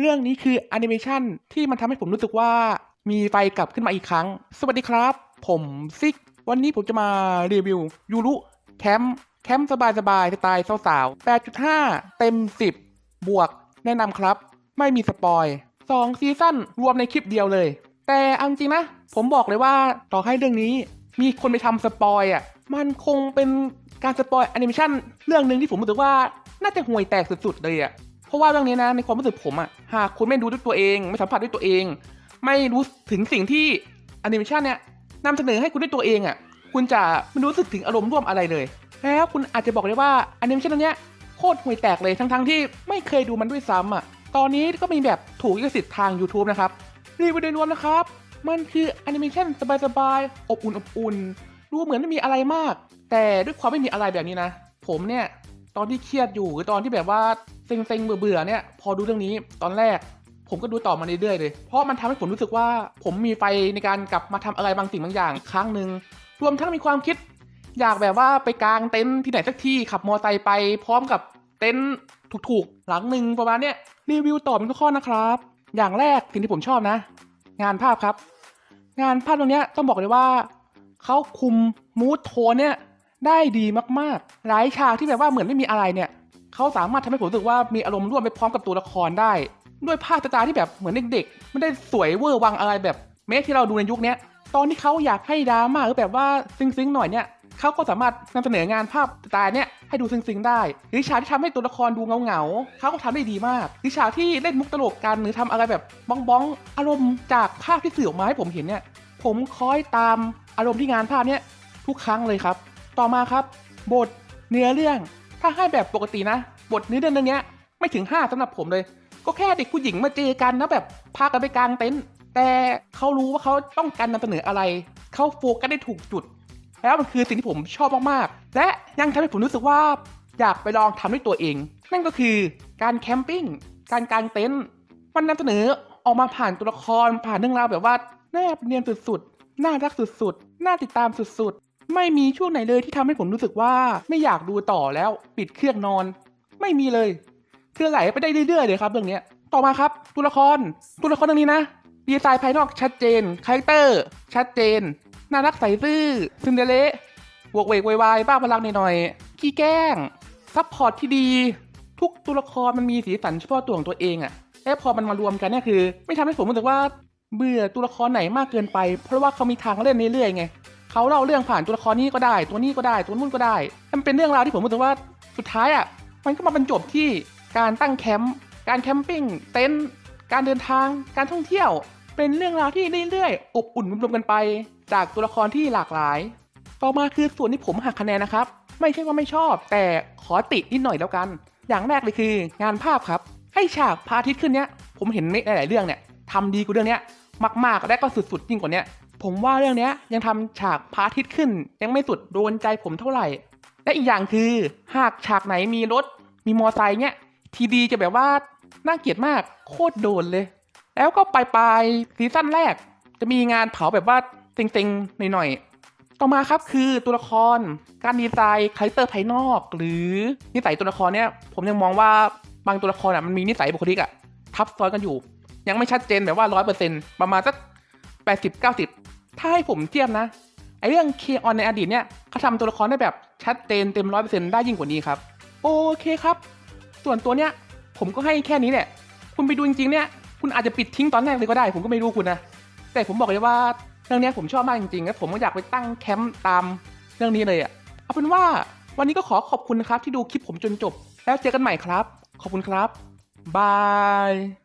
เรื่องนี้คือแอนิเมชันที่มันทำให้ผมรู้สึกว่ามีไฟกลับขึ้นมาอีกครั้ง สวัสดีครับ ผมซิก วันนี้ผมจะมารีวิวยูรุแคมป์แคมป์สบายสบายสไตล์สาวๆ 8.5 เต็ม 10 บวก แนะนำครับ ไม่มีสปอยสองซีซั่นรวมในคลิปเดียวเลย แต่เอาจริงนะ ผมบอกเลยว่าต่อให้เรื่องนี้ มีคนไปทำสปอยอะ มันคงเป็นการสปอยแอนิเมชันเรื่องหนึ่งที่ผมรู้สึกว่าน่าจะห่วยแตกสุดๆเลยอะ เพราะว่าเรื่องนี้นะในความรู้สึกผมอะหากคุณไม่ดูด้วยตัวเอง ไม่สัมผัสด้วยตัวเอง ไม่รู้ถึงสิ่งที่แอนิเมชันเนี่ยนำเสนอให้คุณด้วยตัวเองอะคุณจะไม่รู้สึกถึงอารมณ์ร่วมอะไรเลย แล้วคุณอาจจะบอกได้ว่าแอนิเมชันเรื่องเนี้ยโคตรห่วยแตกเลยทั้งๆที่ไม่เคยดูมันด้วยซ้ำอะตอนนี้ก็มีแบบถูกลิขสิทธิ์ทาง YouTube นะครับ รีวิวโดยรวมนะครับ มันคือแอนิเมชันสบายๆ อบอุ่นอบอุ่น ดูเหมือนไม่มีอะไรมาก แต่ด้วยความไม่มีอะไรแบบนี้นะ ผมเนี่ย ตอนที่เครียดอยู่หรือตอนที่แบบว่า เซ็งๆเบื่อๆเนี่ยพอดูเรื่องนี้ตอนแรก ผมก็ดูต่อมาเรื่อยๆเลย เพราะมันทำให้ผมรู้สึกว่า ผมมีไฟในการกลับมาทำอะไรบางสิ่งบางอย่างครั้งหนึ่งรวมทั้งมีความคิด อยากแบบว่าไปกางเต็นท์ที่ไหนสักที่ขับมอเตอร์ไซค์ไปพร้อมกับเต็นท์ถูกๆ หลังหนึ่งประมาณเนี้ยรีวิวต่อเป็นข้อๆนะครับ อย่างแรกสิ่งที่ผมชอบนะ งานภาพครับ งานภาพตรงเนี้ยต้องบอกเลยว่าเขาคุมมูดโทนเนี่ยได้ดีมากๆ หลายฉากที่แบบว่าเหมือนไม่มีอะไรเนี่ย เขาสามารถทำให้ผมรู้สึกว่ามีอารมณ์ร่วมไปพร้อมกับตัวละครได้ ด้วยภาพตล์ที่แบบเหมือนเด็กๆไม่ได้สวยเวอร์วังอะไรแบบเมคที่เราดูในยุคนี้ตอนที่เขาอยากให้ดราม่าหรือแบบว่าซึ้งๆหน่อยเนี่ยเขาก็สามารถนำเสนองานภาพตล์เนี่ยให้ดูซึ้งๆได้ หรือฉากที่ทำให้ตัวละครดูเงาๆเขาก็ทำได้ดีมากหรือฉากที่เล่นมุกตลกกันหรือทำอะไรแบบบ้องๆอารมณ์จากภาพที่สื่อออกมาให้ผมเห็นเนี่ยผมคอยตามอารมณ์ที่งานภาพเนี้ยทุกครั้งเลยครับ ต่อมาครับ บทเนื้อเรื่อง ถ้าให้แบบปกตินะ บทนื้เรื่องเรื่องเนี้ยไม่ถึง 5สำหรับผมเลย ก็แค่เด็กผู้หญิงมาเจอกันนะแบบพากันไปกลางเต็นท์แต่เขารู้ว่าเขาต้องการนำเสนออะไร เขาโฟกัสได้ถูกจุด แล้วมันคือสิ่งที่ผมชอบมากๆ และยังทำให้ผมรู้สึกว่าอยากไปลองทำด้วยตัวเอง นั่นก็คือการแคมปิ้ง การกางเต็นท์ มันนำเสนอออกมาผ่านตัวละครผ่านเรื่องราวแบบว่าแนบเนียนสุดๆ น่ารักสุดๆ น่าติดตามสุดๆ ไม่มีช่วงไหนเลยที่ทำให้ผมรู้สึกว่าไม่อยากดูต่อแล้ว ปิดเครื่องนอน ไม่มีเลยคือไหลไปได้เรื่อยๆเลยครับเรื่องนี้ต่อมาครับ ตัวละครตัวละครเรื่องนี้นะดีไซน์ภายนอกชัดเจนคาแรคเตอร์ ชัดเจน น่ารักใสซื่อซินเดเรลวกเวกวายบ้าพลังหน่อยๆขี้แกล้งซัพพอร์ตที่ดี ทุกตัวละครมันมีสีสันเฉพาะตัวของตัวเองอะและพอมันมารวมกันเนี่ยคือ ไม่ทำให้ผมรู้สึกว่าเบื่อตัวละครไหนมากเกินไป เพราะว่าเขามีทางเล่นเรื่อยๆไง เขาเล่าเรื่องผ่านตัวละครนี้ก็ได้ ตัวนี้ก็ได้ ตัวนู้นก็ได้ มันเป็นเรื่องราวที่ผมรู้สึกว่าสุดท้ายอะมันก็มาบรรจบที่การตั้งแคมป์การแคมปิ้งเต็นท์การเดินทางการท่องเที่ยว เป็นเรื่องราวที่เรื่อยๆอบอุ่นรวมๆกันไป จากตัวละครที่หลากหลาย ต่อมาคือส่วนที่ผมหักคะแนนนะครับ ไม่ใช่ว่าไม่ชอบ แต่ขอตินิดหน่อยแล้วกัน อย่างแรกเลยคือ งานภาพครับ ให้ฉากพระอาทิตย์ขึ้นเนี้ยผมเห็นในหลายๆเรื่องเนี่ยทำดีกว่าเรื่องเนี้ยมากๆและก็สุดๆยิ่งกว่าเนี้ย ผมว่าเรื่องเนี้ยยังทำฉากพระอาทิตขึ้น ยังไม่สุดโดนใจผมเท่าไหร่ และอีกอย่างคือ หากฉากไหนมีรถ มีมอไซค์เนี้ยทีดีจะแบบว่าน่าเกลียดมากโคตรโดนเลย แล้วก็ปลายปลายซีซั่นแรก จะมีงานเผาแบบว่าเต็งๆหน่อยๆ ต่อมาครับคือตัวละคร การดีไซน์คาแรคเตอร์ภายนอก หรือนิสัยตัวละครเนี่ยผมยังมองว่าบางตัวละครอะมันมีนิสัยบุคลิกอะทับซ้อนกันอยู่ ยังไม่ชัดเจนแบบว่าร้อยเปอร์เซ็นต์ประมาณสักแปดสิบเก้าสิบ ถ้าให้ผมเทียบนะไอเรื่องเคออนในอดีตเนี่ยเขาทำตัวละครได้แบบชัดเจนเต็มร้อยเปอร์เซ็นต์ได้ยิ่งกว่านี้ครับ โอเคครับ ส่วนตัวเนี้ยผมก็ให้แค่นี้แหละ คุณไปดูจริงๆเนี่ย คุณอาจจะปิดทิ้งตอนแรกเลยก็ได้ ผมก็ไม่รู้คุณนะ แต่ผมบอกเลยว่าเรื่องนี้ผมชอบมากจริงๆแล้วผมก็อยากไปตั้งแคมป์ตามเรื่องนี้เลยอะ่ะเอาเป็นว่าวันนี้ก็ขอขอบคุณนะครับที่ดูคลิปผมจนจบ แล้วเจอกันใหม่ครับ ขอบคุณครับบาย